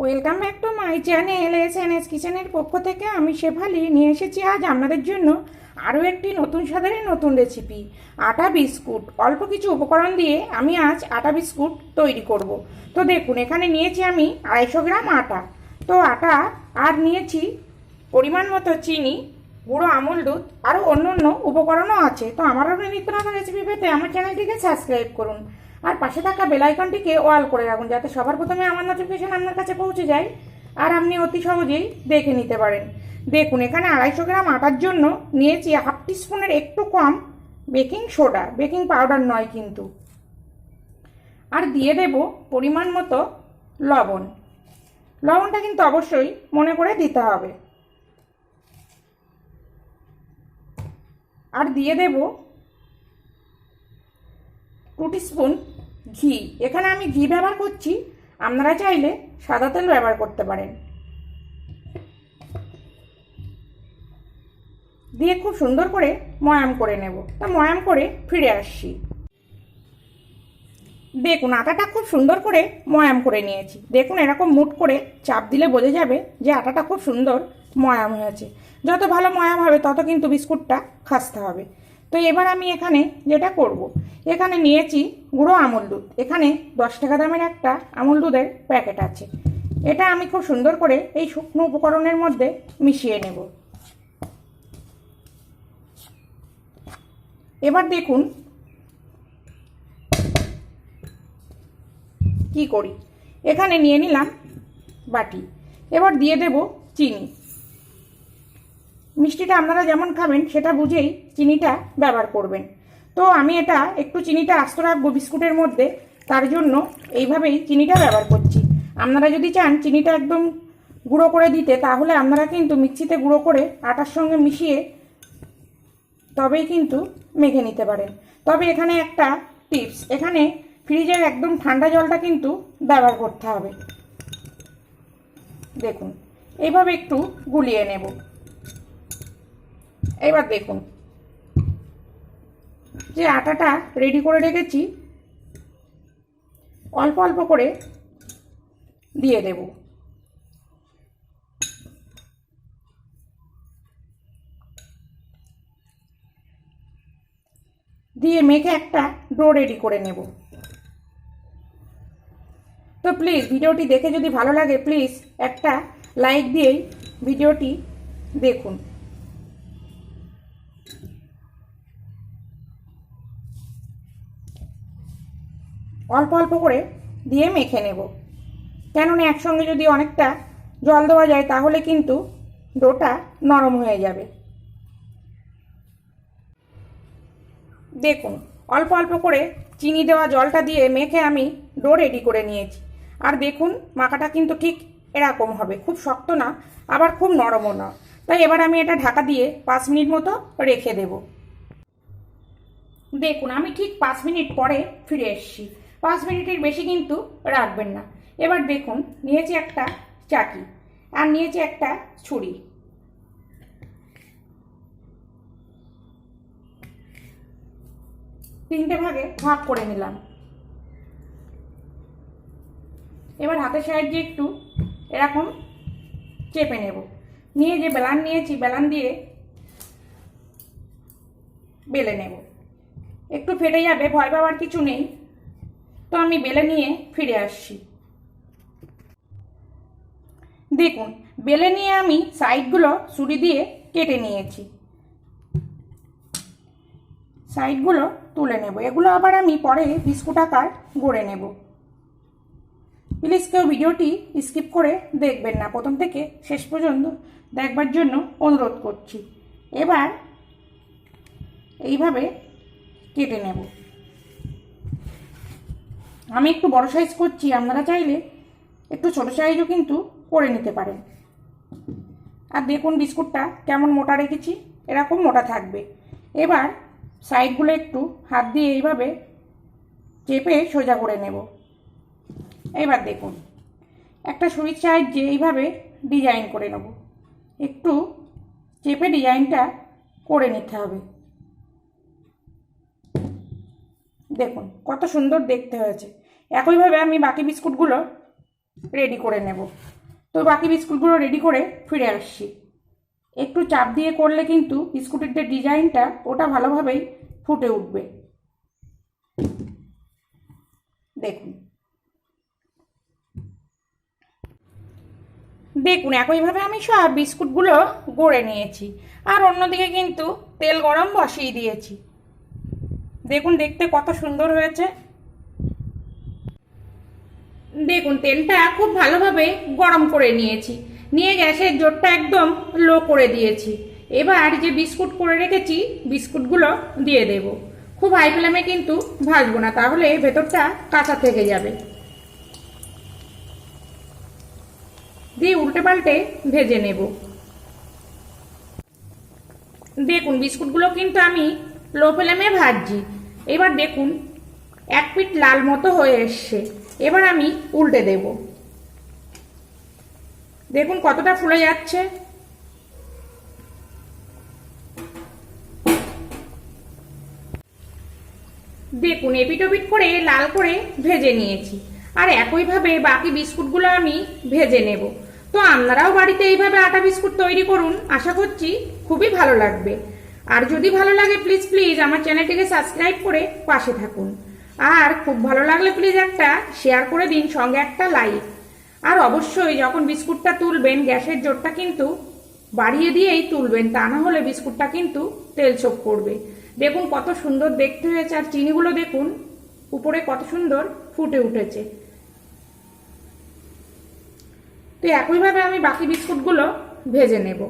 Welcome back to my channel S N S কিচেনের পক্ষ থেকে আমি শেফালি নিয়ে এসেছি আজ আপনাদের জন্য আরও একটি নতুন স্বাদের নতুন রেসিপি আটা বিস্কুট। অল্প কিছু উপকরণ দিয়ে আমি আজ আটা বিস্কুট তৈরি করব। তো দেখুন, এখানে নিয়েছি আমি আড়াইশো গ্রাম আটা। তো আটা, আর নিয়েছি পরিমাণ মতো চিনি, গুঁড়ো আমুল দুধ, আরও অন্য অন্য উপকরণও আছে। তো আমার নিত্য নতুন রেসিপি পেতে আমার চ্যানেলটিকে সাবস্ক্রাইব করুন। আর পাশে থাকা বেল আইকনটিকে ওয়াল করে রাখুন যাতে সবার প্রথমে আমার নোটিফিকেশন আপনার কাছে পৌঁছে যায় আর আপনি অতি সহজেই দেখে নিতে পারেন। দেখুন, এখানে আড়াইশো গ্রাম আটার জন্য নিয়েছি হাফ টিস্পুনের একটু কম বেকিং সোডা বেকিং পাউডার নয় কিন্তু। আর দিয়ে দেব পরিমাণ মতো লবণ। লবণটা কিন্তু অবশ্যই মনে করে দিতে হবে। আর দিয়ে দেব টু স্পুন ঘি। এখানে আমি ঘি ব্যবহার করছি। আপনারা চাইলে সাদা তেল ব্যবহার করতে পারেন। দিয়ে খুব সুন্দর করে ময়াম করে নেব। তা ময়াম করে ফিরে আসছি। দেখুন, আটাটা খুব সুন্দর করে ময়াম করে নিয়েছি। দেখুন, এরকম মুট করে চাপ দিলে বোঝা যাবে যে আটাটা খুব সুন্দর ময়াম হয়েছে। যত ভালো ময়াম হবে, তত কিন্তু বিস্কুটটা খাসতে হবে। তো এবার আমি এখানে যেটা করব। এখানে নিয়েছি গুঁড়ো আমুল দুধ। এখানে দশ টাকা দামের একটা আমুল দুধের প্যাকেট আছে। এটা আমি খুব সুন্দর করে এই শুকনো উপকরণের মধ্যে মিশিয়ে নেব। এবার দেখুন কি করি। এখানে নিয়ে নিলাম বাটি। এবার দিয়ে দেব চিনি। মিষ্টিটা আপনারা যেমন খাবেন, সেটা বুঝেই চিনিটা ব্যবহার করবেন। তো আমি এটা একটু চিনিটা আস্ত রাখব বিস্কুটের মধ্যে, তার জন্য এইভাবেই চিনিটা ব্যবহার করছি। আপনারা যদি চান চিনিটা একদম গুঁড়ো করে দিতে, তাহলে আপনারা কিন্তু মিক্সিতে গুঁড়ো করে আটার সঙ্গে মিশিয়ে তবেই কিন্তু মেখে নিতে পারেন। তবে এখানে একটা টিপস, এখানে ফ্রিজের একদম ঠান্ডা জলটা কিন্তু ব্যবহার করতে হবে। দেখুন, এইভাবে একটু গুলিয়ে নেব। এবার দেখুন। যে আটাটা রেডি করে রেখেছি, অল্প অল্প করে দিয়ে দেব। দিয়ে মেখে একটা ডো রেডি করে নেব। তো প্লিজ ভিডিওটি দেখে যদি ভালো লাগে প্লিজ একটা লাইক দিয়েই ভিডিওটি দেখুন। অল্প অল্প করে দিয়ে মেখে নেব। কেননা একসঙ্গে যদি অনেকটা জল দেওয়া যায়, তাহলে কিন্তু ডোটা নরম হয়ে যাবে। দেখুন, অল্প অল্প করে চিনি দেওয়া জলটা দিয়ে মেখে আমি ডো রেডি করে নিয়েছি। আর দেখুন, মাখাটা কিন্তু ঠিক এরকম হবে। খুব শক্ত না, আবার খুব নরমও না। তাই এবার আমি এটা ঢাকা দিয়ে পাঁচ মিনিট মতো রেখে দেব। দেখুন, আমি ঠিক পাঁচ মিনিট পরে ফিরে এসেছি। পাঁচ মিনিটের বেশি কিন্তু রাখবেন না। এবার দেখুন, নিয়েছি একটা চাকি আর নিয়েছি একটা ছুরি। তিনটে ভাগে ভাগ করে নিলাম। এবার হাতের সাহায্যে একটু এরকম চেপে নেব। নিয়ে যে বেলান নিয়েছি, বেলান দিয়ে বেলে নেব। একটু ফেটে যাবে, ভয় পাওয়ার কিছু নেই। তো আমি বেলে নিয়ে ফিরে আসছি। দেখুন, বেলে নিয়ে আমি সাইডগুলো ছুরি দিয়ে কেটে নিয়েছি। সাইডগুলো তুলে নেব। এগুলো আবার আমি পরে বিস্কুট আকার গড়ে নেব। প্লিজ কেউ ভিডিওটি স্কিপ করে দেখবেন না। প্রথম থেকে শেষ পর্যন্ত দেখবার জন্য অনুরোধ করছি। এবার এইভাবে কেটে নেব। আমি একটু বড় সাইজ করছি, আপনারা চাইলে একটু ছোট সাইজও কিন্তু করে নিতে পারেন। আর দেখুন বিস্কুটটা কেমন মোটা রেখেছি, এরকম মোটা থাকবে। এবার সাইডগুলো একটু হাত দিয়ে এইভাবে চেপে সোজা করে নেব। এবার দেখুন, একটা সুইচ সাহায্যে এইভাবে ডিজাইন করে নেব। একটু চেপে ডিজাইনটা করে নিতে হবে। দেখুন, কত সুন্দর দেখতে হয়েছে। একইভাবে আমি বাকি বিস্কুটগুলো রেডি করে নেব। তো বাকি বিস্কুটগুলো রেডি করে ফিরে আসছি। একটু চাপ দিয়ে করলে কিন্তু বিস্কুটের যে ডিজাইনটা ওটা ভালোভাবেই ফুটে উঠবে। দেখুন। দেখুন, একইভাবে আমি সব বিস্কুটগুলো গড়ে নিয়েছি। আর অন্যদিকে কিন্তু তেল গরম বসিয়ে দিয়েছি। দেখুন, দেখতে কত সুন্দর হয়েছে। দেখুন, তেলটা খুব ভালোভাবে গরম করে নিয়েছি। নিয়ে গ্যাসের জোরটা একদম লো করে দিয়েছি। এবার যে বিস্কুট করে রেখেছি, বিস্কুটগুলো দিয়ে দেব। খুব হাই ফ্লেমে কিন্তু ভাজবো না, তাহলে ভেতরটা কাঁচা থেকে যাবে। দিয়ে উল্টে পাল্টে ভেজে নেব। দেখুন, বিস্কুটগুলো কিন্তু আমি লো ফ্লেমে ভাজছি। এবার দেখুন, এক পিঠ লাল মতো হয়ে এসছে। এবার আমি উল্টে দেব। দেখুন কতটা ফুলে যাচ্ছে। দেখুন, এপিটোপিট করে লাল করে ভেজে নিয়েছি। আর একইভাবে বাকি বিস্কুটগুলো আমি ভেজে নেব। তো আপনারাও বাড়িতে এইভাবে আটা বিস্কুট তৈরি করুন, আশা করছি খুবই ভালো লাগবে। আর যদি ভালো লাগে প্লিজ প্লিজ আমার চ্যানেলটিকে সাবস্ক্রাইব করে পাশে থাকুন। আর খুব ভালো লাগলে প্লিজ একটা শেয়ার করে দিন সঙ্গে একটা লাইক আর অবশ্যই যখন বিস্কুটটা তুলবেন, গ্যাসের জোরটা কিন্তু বাড়িয়ে দিয়েই তুলবেন, তা না হলে বিস্কুটটা কিন্তু তেল চোখ করবে। দেখুন কত সুন্দর দেখতে হয়েছে, আর চিনিগুলো দেখুন, উপরে কত সুন্দর ফুটে উঠেছে। তো একইভাবে আমি বাকি বিস্কুটগুলো ভেজে নেব।